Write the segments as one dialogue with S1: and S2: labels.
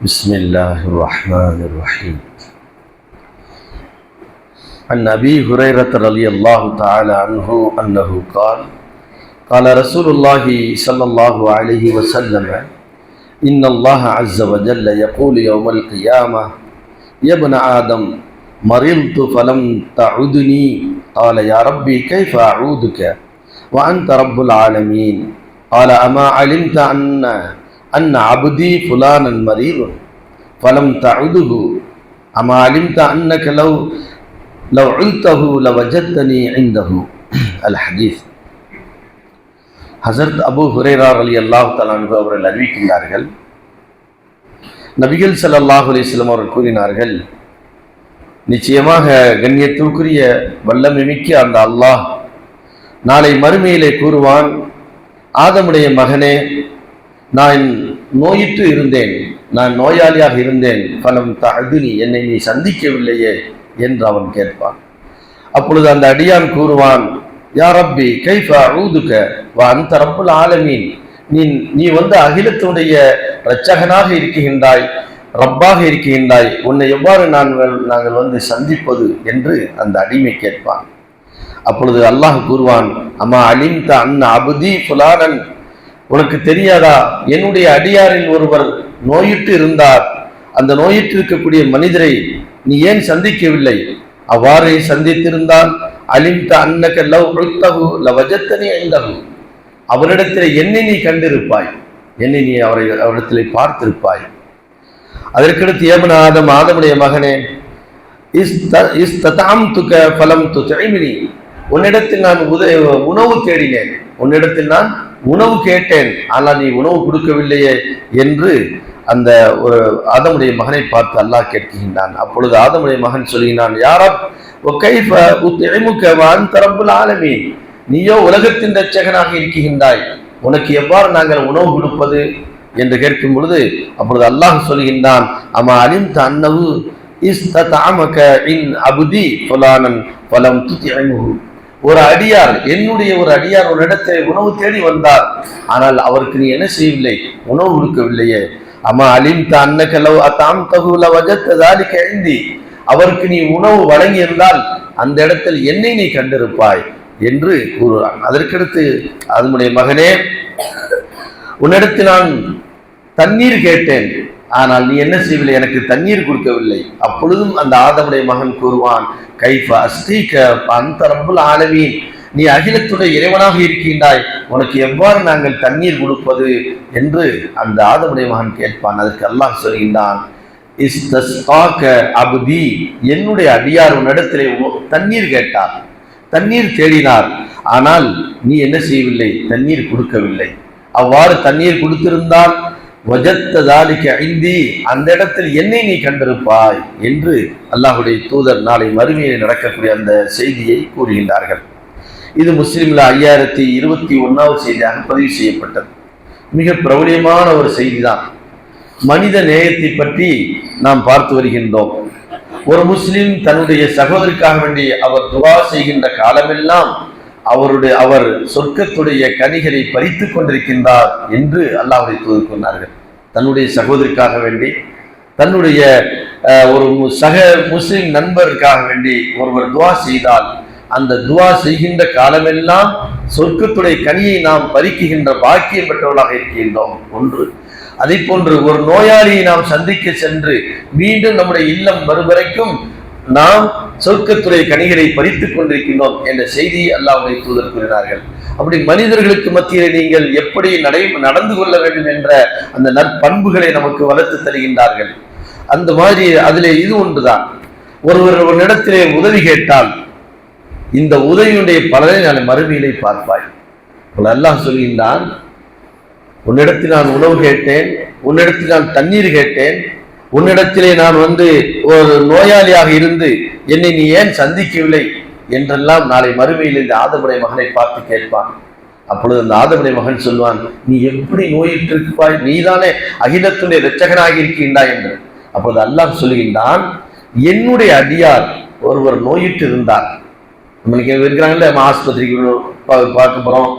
S1: بسم الله الرحمن الرحيم عن أبي هريرة رضي الله تعالى عنه أنه قال قال رسول الله صلى الله عليه وسلم إن الله عز وجل يقول يوم القيامة يا ابن آدم مرضت فلم تعدني قال يا ربي كيف أعودك وأنت رب العالمين قال أما علمت أن an அபுதி புலானன் மரீவன் பலம் தழுதுகு அம்மா அலிம் த அன்னக love love அழுத்தகு லவஜத்தனி ஐந்தகு அல் ஹதீஸ். ஹசரத் அபு ஹுரேரார் அலி அல்லாஹ் தலான்பு அவர்கள் அறிவிக்கின்றார்கள். நபிகள் சல்லாஹ் அலிஸ்லாம் அவர்கள் கூறினார்கள் நிச்சயமாக கண்ணியத்திற்குரிய வல்லமிமிக்க அந்த அல்லாஹ் நாளை மறுமையிலே கூறுவான் ஆதமுடைய மகனே நான் நோயிற்று இருந்தேன் நான் நோயாளியாக இருந்தேன். பலம் தகுதி என்னை நீ சந்திக்கவில்லையே என்று அவன் கேட்பான். அப்பொழுது அந்த அடியான் கூறுவான் யா ரப்பி கைஃபா ஊதுக்க வா அந்த ரப்புல் ஆலமீன். நீ நீ வந்து அகிலத்துடைய இரட்சகனாக இருக்கின்றாய் ரப்பாக இருக்கின்றாய். உன்னை எவ்வாறு நாங்கள் நாங்கள் வந்து சந்திப்பது என்று அந்த அடிமை கேட்பான். அப்பொழுது அல்லாஹ் கூறுவான் அம்மா அலிம்த அண்ணன் அபுதி புலானன் உனக்கு தெரியாதா? என்னுடைய அடியாரில் ஒருவர் நோயிட்டு இருந்தார். அந்த நோயிட்டு இருக்கக்கூடிய மனிதரை நீ ஏன் சந்திக்கவில்லை? அவ்வாறு சந்தித்திருந்தால் அலிம்த அன்னக லவ் உழ்த்தகு லவஜத்தனி ஐந்தகு அவரிடத்தில் என்னை நீ கண்டிருப்பாய். என்னை நீ அவரை அவரிடத்தில் பார்த்திருப்பாய். அதற்கடுத்து ஏமன் ஆதம் ஆதமுடைய மகனே இஸ்ததாம் துக பலம் து உன்னிடத்தில் நான் உதவி உணவு தேடினேன். உன்னிடத்தில் நான் உணவு கேட்டேன் ஆனால் நீ உணவு கொடுக்கவில்லையே என்று அந்த ஒரு ஆதமுடைய மகனை பார்த்து அல்லாஹ் கேட்கின்றான். அப்பொழுது ஆதமுடைய மகன் சொல்கிறான் யாரப் தரப்புல் ஆலமி நீயோ உலகத்தின் ரட்சகனாக இருக்கின்றாய் உனக்கு எவ்வாறு நாங்கள் உணவு கொடுப்பது? என்று கேட்கும் பொழுது அப்பொழுது அல்லாஹ் சொல்கின்றான் அம்மா அலிம் அன்னவு இஸ்ததாமக இன் அபுதி புலானன் பலம் துத்தியமுகு ஒரு அடியார் என்னுடைய ஒரு அடியார் ஒரு இடத்தை உணவு தேடி வந்தார். ஆனால் அவருக்கு நீ என்ன செய்யவில்லை? உணவு கொடுக்கவில்லையே. அம்மா அலிம் அன்னகலவ் தாம் தகுல வஜத்ததாலி கழிந்தி அவருக்கு நீ உணவு வழங்கியிருந்தால் அந்த இடத்தில் என்னை நீ கண்டிருப்பாய் என்று கூறுகிறான். அதற்கடுத்து அதனுடைய மகனே உன்னிடத்தில் நான் தண்ணீர் கேட்டேன். ஆனால் நீ என்ன செய்யவில்லை? எனக்கு தண்ணீர் கொடுக்கவில்லை. அப்பொழுதும் அந்த ஆதமுடைய மகன் கூறுவான் கைஃபா அஸ்தீக அந்த ரப்புல் ஆலமீன். நீ அகிலத்துடைய இறைவனாக இருக்கின்றாய். உனக்கு எவ்வாறு நாங்கள் தண்ணீர் கொடுப்பது? என்று அந்த ஆதமுடைய மகன் கேட்பான். அதற்கு அல்லாஹ் சொல்கின்றான் அபுதி. என்னுடைய அடியார் உன்னிடத்திலே தண்ணீர் கேட்டார். தண்ணீர் தேடினார். ஆனால் நீ என்ன செய்யவில்லை? தண்ணீர் கொடுக்கவில்லை. அவ்வாறு தண்ணீர் கொடுத்திருந்தால் வஜத்ததாலிக்கு ஐந்தி அந்த இடத்தில் என்னை நீ கண்டிருப்பாய் என்று அல்லாஹுடைய தூதர் நாளை மறுமையில் நடக்கக்கூடிய அந்த செய்தியை கூறுகின்றார்கள். இது முஸ்லீம்ல ஐயாயிரத்தி இருபத்தி ஒன்றாவது செய்தியாக பதிவு செய்யப்பட்டது. மிக பிரபலியமான ஒரு செய்தி தான் மனித நேயத்தை பற்றி நாம் பார்த்து வருகின்றோம். ஒரு முஸ்லிம் தன்னுடைய சகோதரிக்காக வேண்டி அவர் துவா செய்கின்ற காலமெல்லாம் அவருடைய அவர் சொர்க்கத்துடைய கனிகளை பறித்து கொண்டிருக்கின்றார் என்று அல்லாஹுடைய தூது தன்னுடைய சகோதரிக்காக வேண்டி தன்னுடைய ஒரு சக முஸ்லிம் நண்பருக்காக வேண்டி ஒருவர் துவா செய்தால் அந்த துவா செய்கின்ற காலமெல்லாம் சொர்க்கத்துடைய கனியை நாம் பறிக்குகின்ற பாக்கியம் பெற்றவர்களாக இருக்கின்றோம். ஒன்று. அதை போன்று ஒரு நோயாளியை நாம் சந்திக்க சென்று மீண்டும் நம்முடைய இல்லம் வரும் வரைக்கும் நாம் சொர்க்கத்துறை கனிகளை பறித்துக் கொண்டிருக்கின்றோம் என்ற செய்தி அல்லாவுடைய தூதர் கூறினார்கள். அப்படி மனிதர்களுக்கு மத்தியில் நீங்கள் எப்படி நடை நடந்து கொள்ள வேண்டும் என்ற அந்த நற்பண்புகளை நமக்கு வளர்த்து தருகின்றார்கள். அந்த மாதிரி அதிலே இது ஒன்றுதான். ஒருவர் ஒரு இடத்திலே உதவி கேட்டால் இந்த உதவியுடைய பலனை நான் மறுமையிலே பார்ப்பாய். அல்லாஹ் சொல்கின்றான் உன்னிடத்தில் நான் உணவு கேட்டேன் உன்னிடத்தில் நான் தண்ணீர் கேட்டேன் உன்னிடத்திலே நான் வந்து ஒரு நோயாளியாக இருந்து என்னை நீ ஏன் சந்திக்கவில்லை? என்றெல்லாம் நாளை மறுமையில் இந்த ஆதமுடைய மகனை பார்த்து கேட்பான். அப்பொழுது அந்த ஆதமுடைய மகன் சொல்வான் நீ எப்படி நோயிட்டு இருப்பாய் நீதானே அகிலத்துடைய இரட்சகனாக இருக்கின்றாய் என்று. அப்பொழுது அல்லாஹ் சொல்கின்றான் என்னுடைய அடியார் ஒருவர் நோயிட்டு இருந்தார் நம்மளுக்கு இருக்கிறாங்கல்ல நம்ம ஆஸ்பத்திரிக்கு பார்க்க போகிறோம்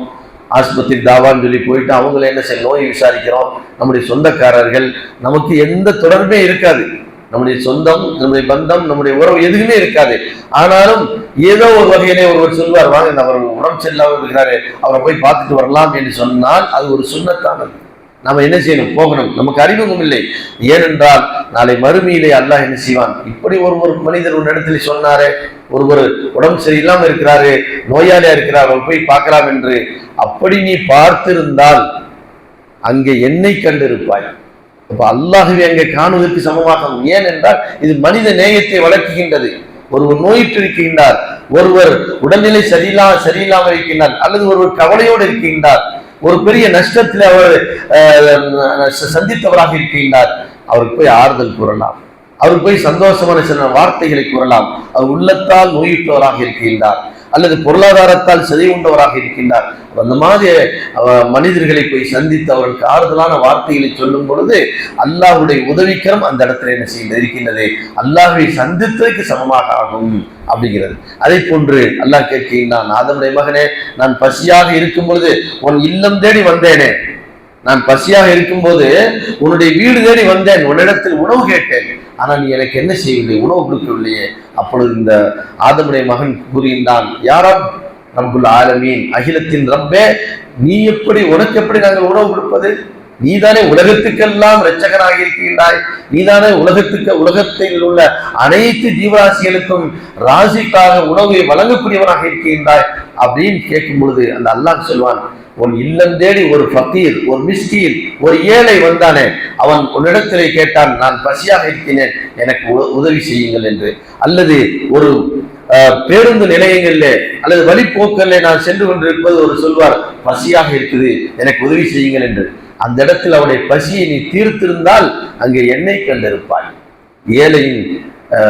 S1: ஆஸ்பத்திரி தாவான்னு சொல்லி போயிட்டு அவங்கள என்ன செய்ய நோய் விசாரிக்கிறோம். நம்முடைய சொந்தக்காரர்கள் நமக்கு எந்த தொடர்பே இருக்காது. நம்முடைய சொந்தம் நம்முடைய பந்தம் நம்முடைய உறவு எதுவுமே இருக்காது. ஆனாலும் ஏதோ ஒரு வகையிலே ஒருவர் சொல்வார் வாங்க அவர் உடம்பு செல்லாமல் இருக்கிறாரு அவரை போய் பார்த்துட்டு வரலாம் என்று சொன்னால் அது ஒரு சுண்ணத்தானது. நம்ம என்ன செய்யணும்? போகணும். நமக்கு அறிமுகம் இல்லை. ஏனென்றால் நாளை மறுமையிலே அல்லாஹ் என்ன செய்வான்? இப்படி ஒரு ஒரு மனிதர் ஒரு இடத்துல சொன்னாரே ஒருவர் உடம்பு சரியில்லாமல் இருக்கிறாரு நோயாளியா இருக்கிறார் போய் பார்க்கலாம் என்று. அப்படி நீ பார்த்திருந்தால் அங்கே என்னை கண்டிருப்பாய். அப்போ அல்லாஹுவே அங்கே காணுவதற்கு சமமாகும். ஏனென்றால் இது மனித நேயத்தை வளர்க்குகின்றது. ஒருவர் நோயிட்டு இருக்கின்றார் ஒருவர் உடல்நிலை சரியில்லா சரியில்லாமல் இருக்கின்றார் அல்லது ஒருவர் கவலையோடு இருக்கின்றார். ஒரு பெரிய நஷ்டத்தில் அவர் சந்தித்தவராக இருக்கின்றார். அவருக்கு போய் ஆறுதல் கூறலாம். அவர் போய் சந்தோஷமான சில வார்த்தைகளை கூறலாம். அவர் உள்ளத்தால் நோயுற்றவராக இருக்கின்றார். அல்லது பொருளாதாரத்தால் சிதைவுண்டவராக இருக்கின்றார். அந்த மாதிரி மனிதர்களை போய் சந்தித்து அவர்களுக்கு ஆறுதலான வார்த்தைகளை சொல்லும் பொழுது அல்லாஹுடைய உதவிக்கரம் அந்த இடத்துல என்ன செய்ய இருக்கின்றது? அல்லாஹை சந்தித்ததுக்கு சமமாக ஆகும் அப்படிங்கிறது. அதை போன்று அல்லாஹ் கேட்கின்றான் அதனுடைய மகனே நான் பசியாக இருக்கும் பொழுது உன் இல்லம் தேடி வந்தேனே நான் பசியாக இருக்கும்போது உன்னுடைய வீடு தேடி வந்தேன் உன்னிடத்தில் உணவு கேட்டேன். ஆனால் நீ எனக்கு என்ன செய்யவில்லை? உணவு கொடுக்கவில்லையே. அப்பொழுது இந்த ஆதமுடைய மகன் கூறுகின்றான் யாரம் ரப்புல் ஆலமீன் அகிலத்தின் ரப்பே நீ எப்படி உனக்கு எப்படி நாங்கள் உணவு கொடுப்பது? நீதானே உலகத்துக்கெல்லாம் இரட்சகனாக இருக்கின்றாய் நீதானே உலகத்துக்கு உலகத்தில் உள்ள அனைத்து ஜீவராசிகளுக்கும் ராசிக்காக உணவை வழங்கக்கூடியவனாக இருக்கின்றாய் அப்படின்னு கேட்கும் பொழுது அந்த அல்லாஹ் சொல்வான் உன் இல்லம் தேடி ஒரு ஃபக்கீர் ஒரு மிஸ்கீர் ஒரு ஏழை வந்தானே அவன் உன்னிடத்திலே கேட்டான் நான் பசியாக இருக்கிறேன் எனக்கு உ- உதவி செய்யுங்கள் என்று. அல்லது ஒரு அஹ், பேருந்து நிலையங்களில் அல்லது வழிப்போக்கல்ல நான் சென்று கொண்டிருப்பது ஒரு சொல்வார் பசியாக இருக்குது எனக்கு உதவி செய்யுங்கள் என்று. அந்த இடத்தில் அவனுடைய பசியை நீ தீர்த்திருந்தால் அங்கே என்னை கண்டிருப்பாய் ஏழையின்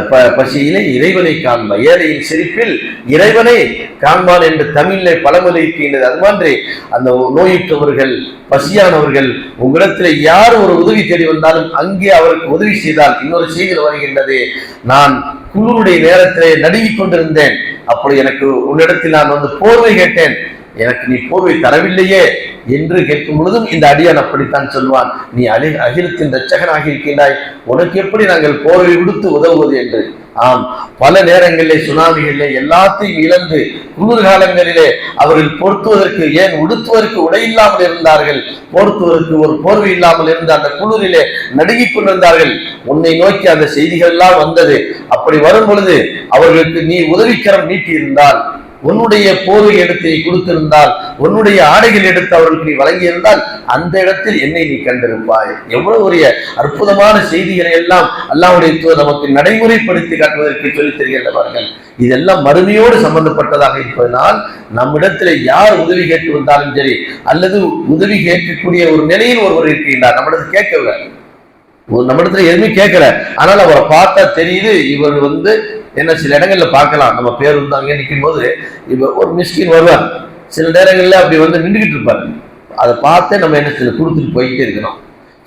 S1: ப- பசியிலே இறைவனை காண்பாய் ஏழையின் சிரிப்பில் இறைவனை காண்பான் என்று தமிழிலே பழமொழி இருக்கின்றது. அது மாதிரி அந்த நோயுற்றவர்கள் பசியானவர்கள் உங்களிடத்தில் யார் ஒரு உதவி தேடி வந்தாலும் அங்கே அவருக்கு உதவி செய்தால் இன்னொரு செய்தியில் வருகின்றது. நான் குழுவுடைய நேரத்திலே நடுங்கிக் கொண்டிருந்தேன். அப்படி எனக்கு உன்னிடத்தில் நான் வந்து போர்வை கேட்டேன். எனக்கு நீ போர்வை தரவில்லையே என்று கேட்கும் பொழுதும் இந்த அடியான் அப்படித்தான் சொல்வான். நீ அலி அகிலத்தின் ரச்சகனாக இருக்கின்றாய். உனக்கு எப்படி நாங்கள் போர்வை விடுத்து உதவுவது என்று? ஆம் பல நேரங்களிலே சுனாமிகளிலே எல்லாத்தையும் இழந்து குளிர்காலங்களிலே அவர்கள் பொருத்துவதற்கு ஏன் உடுத்துவதற்கு உடை இல்லாமல் இருந்தார்கள்? போர்த்துவதற்கு ஒரு போர்வை இல்லாமல் இருந்த அந்த குளிரிலே நடுங்கிக் கொண்டிருந்தார்கள். உன்னை நோக்கி அந்த செய்திகள் எல்லாம் வந்தது. அப்படி வரும் பொழுது அவர்களுக்கு நீ உதவிக்கரம் நீட்டியிருந்தால். உன்னுடைய போதை இடத்தை கொடுத்திருந்தால் உன்னுடைய ஆடைகள் எடுத்து அவர்களுக்கு நீ வழங்கியிருந்தால் அந்த இடத்தில் என்னை நீ கண்டிருப்பாய். எவ்வளவு ஒரு அற்புதமான செய்திகளை எல்லாம் அல்லாவுடைய நமக்கு நடைமுறைப்படுத்தி காட்டுவதற்கு சொல்லித் தருகின்றவர்கள் இதெல்லாம் மறுமையோடு சம்பந்தப்பட்டதாக இருப்பதனால் நம்மிடத்தில் யார் உதவி கேட்டு வந்தாலும் சரி அல்லது உதவி கேட்கக்கூடிய ஒரு நிலையில் ஒருவர் இருக்கின்றார். நம்மிடத்தில் கேட்கவில்லை ஒரு நம்மிடத்துல எதுவுமே கேட்கல. ஆனால் அவரை பார்த்தா தெரியுது இவர் வந்து என்ன சில இடங்கள்ல பார்க்கலாம். நம்ம பேர் வந்து அங்கே நிற்கும் போது இப்போ ஒரு மிஸ்கின் வருவார் சில நேரங்களில் அப்படி வந்து நின்றுக்கிட்டு இருப்பார். அதை பார்த்தே நம்ம என்ன சில கொடுத்துட்டு போயிட்டே இருக்கணும்.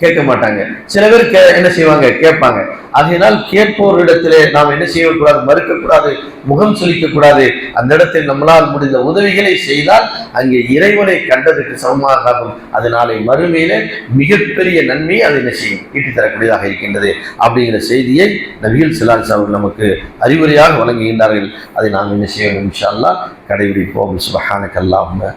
S1: கேட்க மாட்டாங்க. சில பேர் கே என்ன செய்வாங்க? கேட்பாங்க. அதனால் கேட்போரிடத்திலே நாம் என்ன செய்யக்கூடாது? மறுக்கக்கூடாது. முகம் சுழிக்கக்கூடாது அந்த இடத்தில் நம்மளால் முடிந்த உதவிகளை செய்தால் அங்கே இறைவனை கண்டதுக்கு சமமாக ஆகும் அது நாளை மறுமையிலே மிகப்பெரிய நன்மையை அது என்ன செய்யும்? ஈட்டி தரக்கூடியதாக இருக்கின்றது. அப்படிங்கிற செய்தியை நபிகள் சிலாஸ் அவர்கள் நமக்கு அறிவுரையாக வழங்குகின்றார்கள். அதை நாம் என்ன செய்யணும்? இன்ஷா கடைபிடிப்போம். சுபஹானக அல்லாஹும்ம